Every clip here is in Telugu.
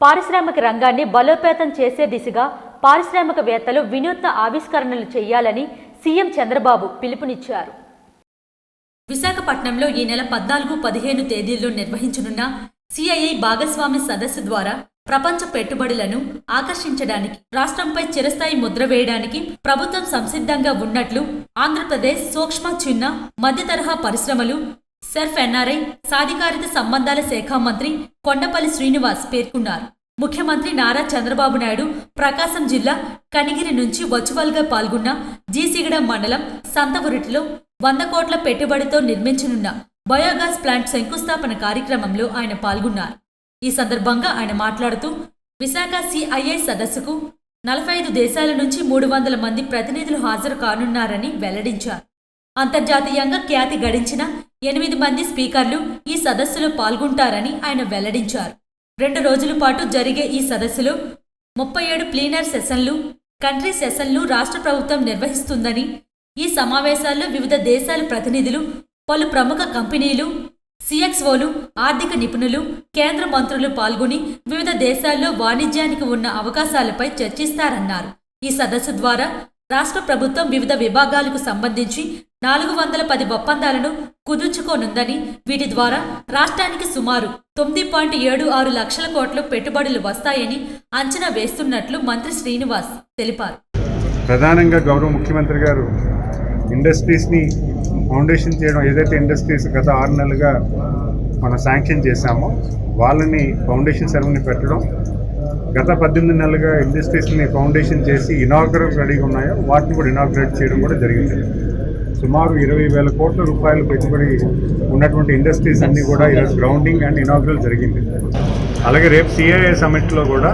పారిశ్రామిక రంగాన్ని బలోపేతం చేసే దిశగా పారిశ్రామికవేత్తలు వినూత్న ఆవిష్కరణలు చేయాలని సీఎం చంద్రబాబు పిలుపునిచ్చారు. విశాఖపట్నంలో ఈ నెల పద్నాలుగు పదిహేను తేదీల్లో నిర్వహించనున్న సిఐఐ భాగస్వామి సదస్సు ద్వారా ప్రపంచ పెట్టుబడులను ఆకర్షించడానికి రాష్ట్రంపై చిరస్థాయి ముద్ర వేయడానికి ప్రభుత్వం సంసిద్ధంగా ఉన్నట్లు ఆంధ్రప్రదేశ్ సూక్ష్మ చిన్న మధ్య తరహా పరిశ్రమలు సెర్ఫ్ ఎన్ఆర్ఐ సాధికారిత సంబంధాల శాఖ మంత్రి కొండపల్లి శ్రీనివాస్ పేర్కొన్నారు. ముఖ్యమంత్రి నారా చంద్రబాబు నాయుడు ప్రకాశం జిల్లా కనిగిరి నుంచి వర్చువల్గా పాల్గొన్న జీసిగడ మండలం సంతవురిటిలో వంద కోట్ల పెట్టుబడితో నిర్మించనున్న బయోగ్యాస్ ప్లాంట్ శంకుస్థాపన కార్యక్రమంలో ఆయన పాల్గొన్నారు. ఈ సందర్భంగా ఆయన మాట్లాడుతూ విశాఖ సిఐఐ సదస్సుకు నలభై ఐదు దేశాల నుంచి మూడు వందల మంది ప్రతినిధులు హాజరు కానున్నారని వెల్లడించారు. అంతర్జాతీయంగా ఖ్యాతి గడించిన ఎనిమిది మంది స్పీకర్లు ఈ సదస్సులో పాల్గొంటారని ఆయన వెల్లడించారు. రెండు రోజుల పాటు జరిగే ఈ సదస్సులో ముప్పై ఏడు ప్లీనర్ సెషన్లు కంట్రీ సెషన్లు రాష్ట్ర ప్రభుత్వం నిర్వహిస్తుందని ఈ సమావేశాల్లో వివిధ దేశాల ప్రతినిధులు పలు ప్రముఖ కంపెనీలు సిఎక్స్ఓలు ఆర్థిక నిపుణులు కేంద్ర మంత్రులు పాల్గొని వివిధ దేశాల్లో వాణిజ్యానికి ఉన్న అవకాశాలపై చర్చిస్తారన్నారు. ఈ సదస్సు ద్వారా రాష్ట్ర ప్రభుత్వం వివిధ విభాగాలకు సంబంధించి నాలుగు వందల పది ఒప్పందాలను కుదుర్చుకోనుందని వీటి ద్వారా రాష్ట్రానికి సుమారు తొమ్మిది పాయింట్ ఏడు ఆరు లక్షల కోట్ల పెట్టుబడులు వస్తాయని అంచనా వేస్తున్నట్లు మంత్రి శ్రీనివాస్ తెలిపారు. ప్రధానంగా గౌరవ ముఖ్యమంత్రి గారు ఇండస్ట్రీస్ని ఫౌండేషన్ చేయడం ఏదైతే ఇండస్ట్రీస్ గత ఆరు నెలలుగా మనం శాంక్షన్ చేశామో వాళ్ళని ఫౌండేషన్ సెరమనీ పెట్టడం గత పద్దెనిమిది నెలలుగా ఇండస్ట్రీస్ని ఫౌండేషన్ చేసి ఇనాగ్రేట్ రెడీగా ఉన్నాయో వాటిని కూడా ఇనాగ్రేట్ చేయడం కూడా జరిగింది. సుమారు ఇరవై వేల కోట్ల రూపాయలు పెట్టుబడి ఉన్నటువంటి ఇండస్ట్రీస్ అన్నీ కూడా ఈరోజు గ్రౌండింగ్ అండ్ ఇనాగ్రల్ జరిగింది. అలాగే రేపు సిఐఏ సమిట్లో కూడా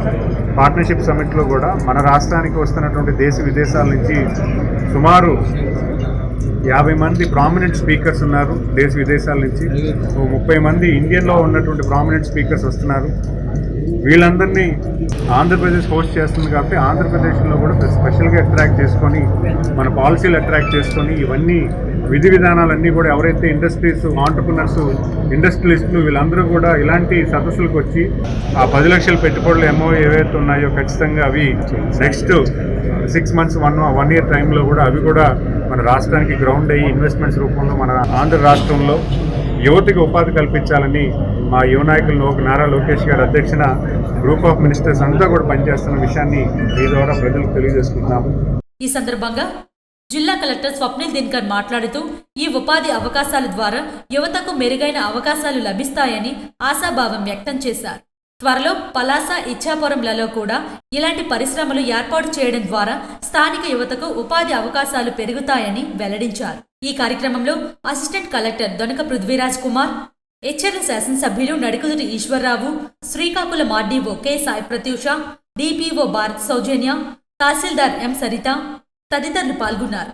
పార్ట్నర్షిప్ సమిట్లో కూడా మన రాష్ట్రానికి వస్తున్నటువంటి దేశ విదేశాల నుంచి సుమారు యాభై మంది ప్రామినెంట్ స్పీకర్స్ ఉన్నారు దేశ విదేశాల నుంచి. ముప్పై మంది ఇండియన్లో ఉన్నటువంటి ప్రామినెంట్ స్పీకర్స్ వస్తున్నారు. వీళ్ళందరినీ ఆంధ్రప్రదేశ్ హోస్ట్ చేస్తుంది కాబట్టి ఆంధ్రప్రదేశ్లో కూడా స్పెషల్గా అట్రాక్ట్ చేసుకొని మన పాలసీలు అట్రాక్ట్ చేసుకొని ఇవన్నీ విధి విధానాలన్నీ కూడా ఎవరైతే ఇండస్ట్రీస్ ఆంటర్ప్రినర్స్ ఇండస్ట్రియలిస్టులు వీళ్ళందరూ కూడా ఇలాంటి సదస్సులకు వచ్చి ఆ పది లక్షల పెట్టుబడులు ఏమో ఏవైతే ఉన్నాయో ఖచ్చితంగా అవి next six months one one year టైంలో కూడా అవి కూడా మన రాష్ట్రానికి గ్రౌండ్ అయ్యి ఇన్వెస్ట్మెంట్స్ రూపంలో మన ఆంధ్ర రాష్ట్రంలో యువతకి ఉపాధి కల్పించాలని మా యువ నాయకులు నారా లోకేష్ గారి అధ్యక్షన గ్రూప్ ఆఫ్ మినిస్టర్స్ అంతా కూడా పనిచేస్తున్న విషయాన్ని మీ ద్వారా ప్రజలకు తెలియజేసుకుంటున్నాము. ఈ సందర్భంగా జిల్లా కలెక్టర్ స్వప్నిల్ దినకర్ మాట్లాడుతూ ఈ ఉపాధి అవకాశాల ద్వారా యువతకు మెరుగైన అవకాశాలు లభిస్తాయని ఆశాభావం వ్యక్తం చేశారు. త్వరలో పలాస ఇచ్చాపురంలలో కూడా ఇలాంటి పరిశ్రమలు ఏర్పాటు చేయడం ద్వారా స్థానిక యువతకు ఉపాధి అవకాశాలు పెరుగుతాయని వెల్లడించారు. ఈ కార్యక్రమంలో అసిస్టెంట్ కలెక్టర్ దొనక పృథ్వీరాజ్ కుమార్ హెచ్ఎర్ల శాసనసభ్యులు Nadukuditi Eswararao Srikakulam RDO K Sai Pratyusha DPO Bharat Soujanya తహసీల్దార్ ఎం సరిత తదితరులు పాల్గొన్నారు.